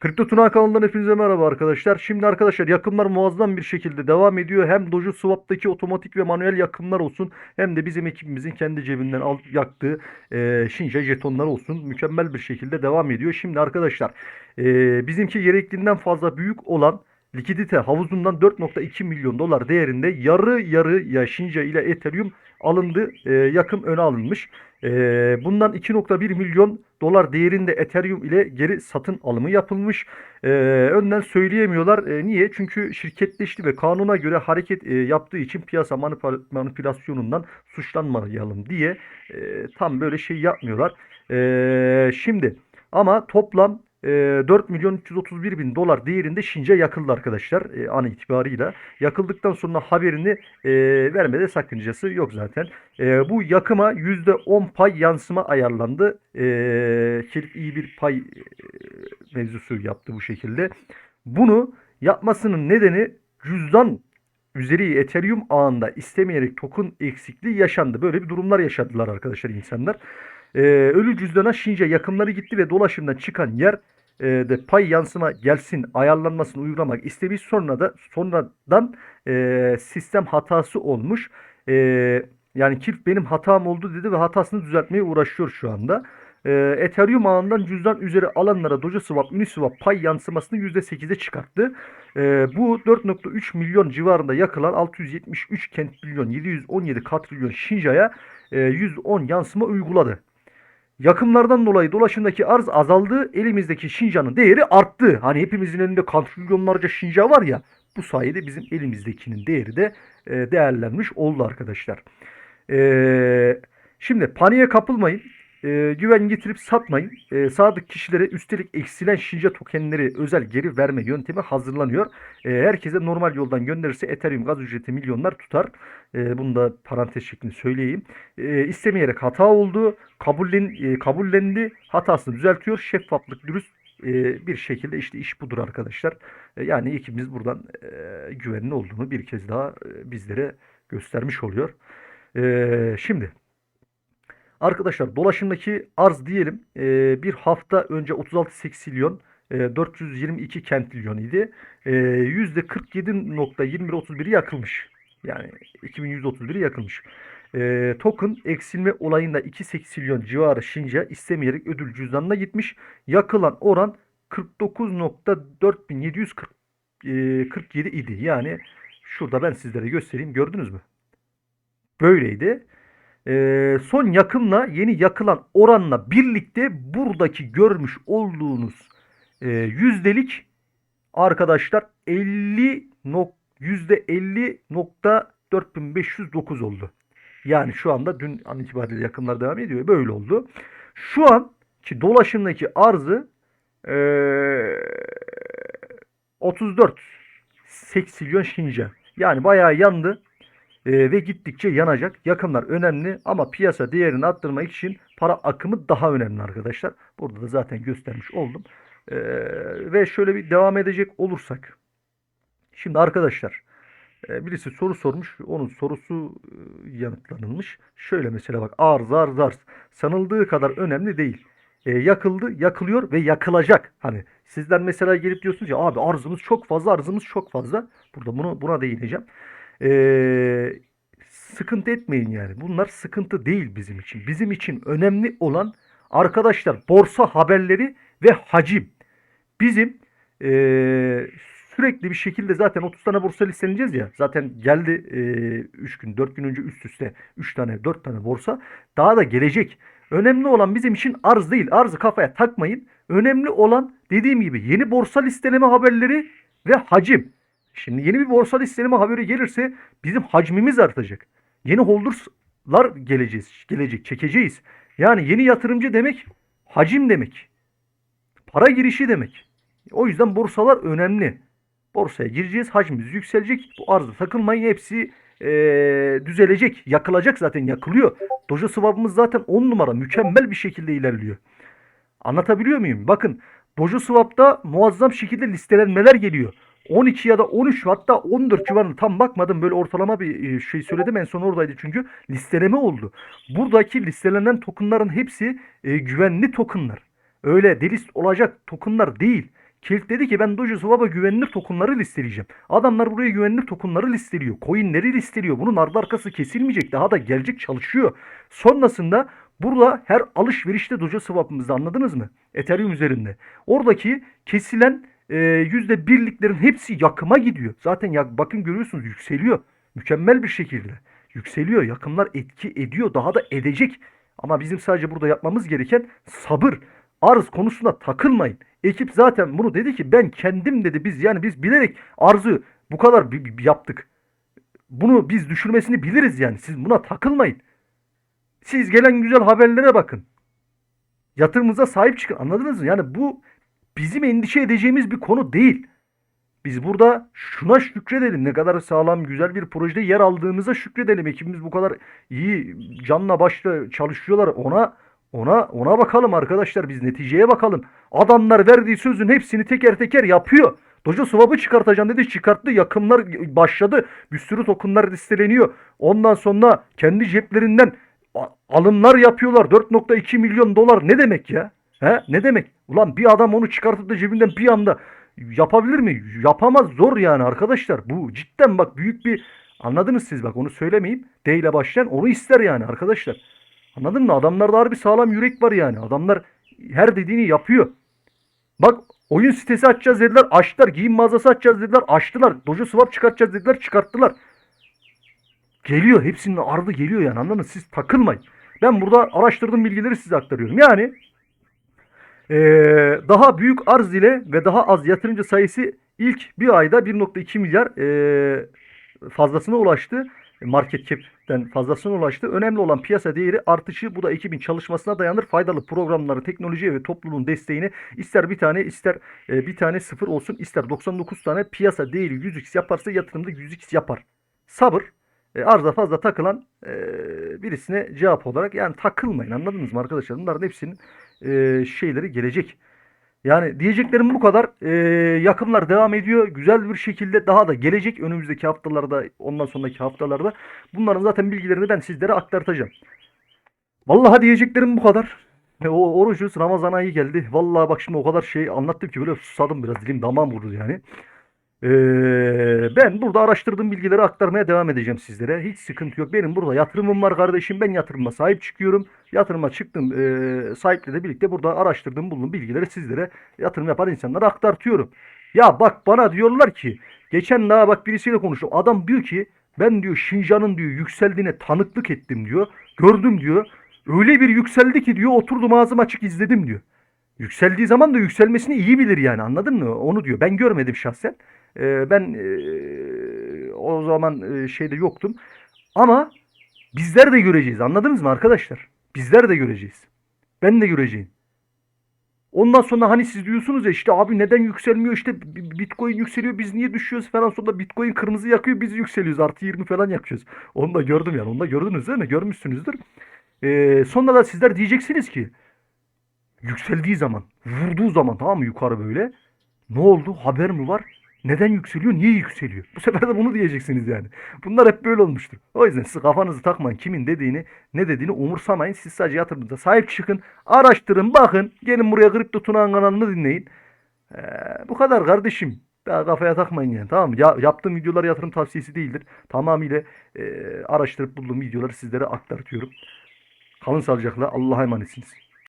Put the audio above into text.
Kripto Tuna kanalından hepinize merhaba arkadaşlar. Şimdi arkadaşlar yakımlar muazzam bir şekilde devam ediyor. Hem Dojo Swap'taki otomatik ve manuel yakımlar olsun hem de bizim ekibimizin kendi cebinden al, yaktığı e, Shinja jetonlar olsun. Mükemmel bir şekilde devam ediyor. Şimdi arkadaşlar e, bizimki gerektiğinden fazla büyük olan likidite havuzundan 4.2 milyon dolar değerinde yarı yarı ya Shinja ile Ethereum alındı. E, yakım öne alınmış. E, bundan 2.1 milyon dolar değerinde Ethereum ile geri satın alımı yapılmış. E, önden söyleyemiyorlar. E, niye? Çünkü şirketleşti ve kanuna göre hareket e, yaptığı için piyasa manipüla- manipülasyonundan suçlanmayalım diye e, tam böyle şey yapmıyorlar. Şimdi ama toplam 4 milyon 331 bin dolar değerinde Şince yakıldı arkadaşlar e, an itibarıyla. Yakıldıktan sonra haberini e, vermede sakıncası yok zaten. E, bu yakıma %10 pay yansıma ayarlandı. E, iyi bir pay e, mevzusu yaptı bu şekilde. Bunu yapmasının nedeni cüzdan üzeri Ethereum ağında istemeyerek token eksikliği yaşandı. Böyle bir durumlar yaşadılar arkadaşlar insanlar. Ee, ölü cüzdana Şince yakınları gitti ve dolaşımdan çıkan yer e, de pay yansıma gelsin ayarlanmasını uygulamak istemiş. Sonra da sonradan e, sistem hatası olmuş. E, yani Kirp benim hatam oldu dedi ve hatasını düzeltmeye uğraşıyor şu anda. E, Ethereum ağından cüzdan üzeri alanlara Dojo Swap, Uniswap pay yansımasını %8'e çıkarttı. E, bu 4.3 milyon civarında yakılan 673 kent milyon 717 katrilyon Shinja'ya e, 110 yansıma uyguladı. Yakımlardan dolayı dolaşımdaki arz azaldı. Elimizdeki Şincan'ın değeri arttı. Hani hepimizin elinde katrilyonlarca Şinca var ya. Bu sayede bizim elimizdekinin değeri de e, değerlenmiş oldu arkadaşlar. E, şimdi paniğe kapılmayın. E, güven getirip satmayın. E, sadık kişilere üstelik eksilen Şinca tokenleri özel geri verme yöntemi hazırlanıyor. E, herkese normal yoldan gönderirse Ethereum gaz ücreti milyonlar tutar. E, bunu da parantez şeklinde söyleyeyim. E, istemeyerek hata oldu. Kabullen, e, kabullendi. Hatasını düzeltiyor. Şeffaflık, dürüst e, bir şekilde işte iş budur arkadaşlar. E, yani ekibimiz buradan e, güvenli olduğunu bir kez daha e, bizlere göstermiş oluyor. E, şimdi arkadaşlar dolaşımdaki arz diyelim e, bir hafta önce 36 seksilyon e, 422 kentilyon idi. E, %47.2131'i yakılmış. Yani 2131'i yakılmış. E, token eksilme olayında 2 seksilyon civarı Şinca istemeyerek ödül cüzdanına gitmiş. Yakılan oran 49.4747 idi. Yani şurada ben sizlere göstereyim. Gördünüz mü? Böyleydi. E, son yakımla yeni yakılan oranla birlikte buradaki görmüş olduğunuz e, yüzdelik arkadaşlar 50 nok %50.4509 oldu. Yani şu anda dün an itibariyle yakımlar devam ediyor. Böyle oldu. Şu an ki dolaşımdaki arzı eee 34 seksilyon şinca. Yani bayağı yandı eee, ve gittikçe yanacak. Yakımlar önemli ama piyasa değerini arttırmak için para akımı daha önemli arkadaşlar. Burada da zaten göstermiş oldum. Eee, ve şöyle bir devam edecek olursak. Şimdi arkadaşlar e, birisi soru sormuş. Onun sorusu e, yanıtlanılmış. Şöyle mesela bak arz arz arz. Sanıldığı kadar önemli değil. E, yakıldı, yakılıyor ve yakılacak. Hani sizler mesela gelip diyorsunuz ya abi arzımız çok fazla, arzımız çok fazla. Burada bunu buna değineceğim. E, sıkıntı etmeyin yani. Bunlar sıkıntı değil bizim için. Bizim için önemli olan arkadaşlar borsa haberleri ve hacim. Bizim e, sürekli bir şekilde zaten 30 tane borsa listeleneceğiz ya. Zaten geldi 3 gün 4 gün önce üst üste 3 tane 4 tane borsa. Daha da gelecek. Önemli olan bizim için arz değil. Arzı kafaya takmayın. Önemli olan dediğim gibi yeni borsa listeleme haberleri ve hacim. Şimdi yeni bir borsa listeleme haberi gelirse bizim hacmimiz artacak. Yeni holders'lar geleceğiz, gelecek, çekeceğiz. Yani yeni yatırımcı demek hacim demek. Para girişi demek. O yüzden borsalar önemli. Borsaya gireceğiz, hacmimiz yükselecek. Bu arzda takılmayın hepsi eee, düzelecek. Yakılacak zaten yakılıyor. Dojo swap'ımız zaten 10 numara mükemmel bir şekilde ilerliyor. Anlatabiliyor muyum? Bakın Dojo Swap'ta muazzam şekilde listelenmeler geliyor. 12 ya da 13 hatta 14 civarında tam bakmadım böyle ortalama bir e, şey söyledim en son oradaydı çünkü listeleme oldu. Buradaki listelenen tokenların hepsi e, güvenli tokenlar. Öyle delist olacak tokenlar değil. Kilt dedi ki ben Doge Swap'a güvenilir tokenları listeleyeceğim. Adamlar buraya güvenilir tokenları listeliyor. Coinleri listeliyor. Bunun ardı arkası kesilmeyecek. Daha da gelecek çalışıyor. Sonrasında burada her alışverişte Doge Swap'ımızda anladınız mı? Ethereum üzerinde. Oradaki kesilen yüzde birliklerin hepsi yakıma gidiyor. Zaten ya, bakın görüyorsunuz yükseliyor. Mükemmel bir şekilde. Yükseliyor. Yakımlar etki ediyor. Daha da edecek. Ama bizim sadece burada yapmamız gereken sabır. Arz konusunda takılmayın. Ekip zaten bunu dedi ki ben kendim dedi biz yani biz bilerek arzı bu kadar bi- bi- yaptık. Bunu biz düşürmesini biliriz yani. Siz buna takılmayın. Siz gelen güzel haberlere bakın. Yatırımınıza sahip çıkın. Anladınız mı? Yani bu bizim endişe edeceğimiz bir konu değil. Biz burada şuna şükredelim. Ne kadar sağlam, güzel bir projede yer aldığımıza şükredelim. Ekibimiz bu kadar iyi canla başla çalışıyorlar. Ona ona ona bakalım arkadaşlar. Biz neticeye bakalım. Adamlar verdiği sözün hepsini teker teker yapıyor. Dojo Swap'ı çıkartacağım dedi. Çıkarttı. Yakımlar başladı. Bir sürü tokenlar listeleniyor. Ondan sonra kendi ceplerinden alımlar yapıyorlar. 4.2 milyon dolar ne demek ya? He? Ne demek? Ulan bir adam onu çıkartıp da cebinden bir anda yapabilir mi? Yapamaz zor yani arkadaşlar. Bu cidden bak büyük bir anladınız siz bak onu söylemeyeyim. D ile başlayan onu ister yani arkadaşlar. Anladın mı? Adamlarda harbi sağlam yürek var yani. Adamlar her dediğini yapıyor. Bak oyun sitesi açacağız dediler. Açtılar. Giyim mağazası açacağız dediler. Açtılar. Dojo Swap çıkartacağız dediler. Çıkarttılar. Geliyor. Hepsinin ardı geliyor yani. Anladın mı? Siz takılmayın. Ben burada araştırdığım bilgileri size aktarıyorum. Yani eee, daha büyük arz ile ve daha az yatırımcı sayısı ilk bir ayda 1.2 milyar eee, fazlasına ulaştı. Market cap'ten fazlasına ulaştı. Önemli olan piyasa değeri artışı. Bu da ekibin çalışmasına dayanır. Faydalı programları, teknolojiye ve topluluğun desteğini ister bir tane ister e, bir tane sıfır olsun ister 99 tane piyasa değeri 100x yaparsa yatırımda 100x yapar. Sabır. E, arza fazla takılan e, birisine cevap olarak yani takılmayın anladınız mı arkadaşlar? Bunların hepsinin e, şeyleri gelecek. Yani diyeceklerim bu kadar. E, yakımlar devam ediyor. Güzel bir şekilde daha da gelecek önümüzdeki haftalarda ondan sonraki haftalarda. Bunların zaten bilgilerini ben sizlere aktartacağım. Vallahi diyeceklerim bu kadar. E, O orucuz Ramazan ayı geldi. Vallahi bak şimdi o kadar şey anlattım ki böyle susadım biraz dilim damağım vurdu yani. Ee, ben burada araştırdığım bilgileri aktarmaya devam edeceğim sizlere. Hiç sıkıntı yok. Benim burada yatırımım var kardeşim. Ben yatırıma sahip çıkıyorum. Yatırıma çıktım. Ee, sahiple de birlikte burada araştırdığım bulduğum bilgileri sizlere yatırım yapan insanlara aktartıyorum. Ya bak bana diyorlar ki geçen daha bak birisiyle konuştum. Adam diyor ki ben diyor Şinjan'ın diyor yükseldiğine tanıklık ettim diyor. Gördüm diyor. Öyle bir yükseldi ki diyor oturdum ağzım açık izledim diyor. Yükseldiği zaman da yükselmesini iyi bilir yani anladın mı? Onu diyor. Ben görmedim şahsen. Ee, ben ee, o zaman ee, şeyde yoktum. Ama bizler de göreceğiz. Anladınız mı arkadaşlar? Bizler de göreceğiz. Ben de göreceğim. Ondan sonra hani siz diyorsunuz ya işte abi neden yükselmiyor işte bi- Bitcoin yükseliyor biz niye düşüyoruz falan sonra Bitcoin kırmızı yakıyor biz yükseliyoruz artı 20 falan yakıyoruz. Onu da gördüm yani onu da gördünüz değil mi? Görmüşsünüzdür. Ee, sonra da sizler diyeceksiniz ki yükseldiği zaman vurduğu zaman tamam mı yukarı böyle ne oldu haber mi var? Neden yükseliyor? Niye yükseliyor? Bu sefer de bunu diyeceksiniz yani. Bunlar hep böyle olmuştur. O yüzden siz kafanızı takmayın. Kimin dediğini, ne dediğini umursamayın. Siz sadece yatırımınıza sahip çıkın. Araştırın, bakın. Gelin buraya Kripto Tunağan kanalını dinleyin. Ee, bu kadar kardeşim. Daha kafaya takmayın yani. Tamam mı? Ya, yaptığım videolar yatırım tavsiyesi değildir. Tamamıyla e, araştırıp bulduğum videoları sizlere aktartıyorum. Kalın sağlıcakla. Allah'a emanetsiniz.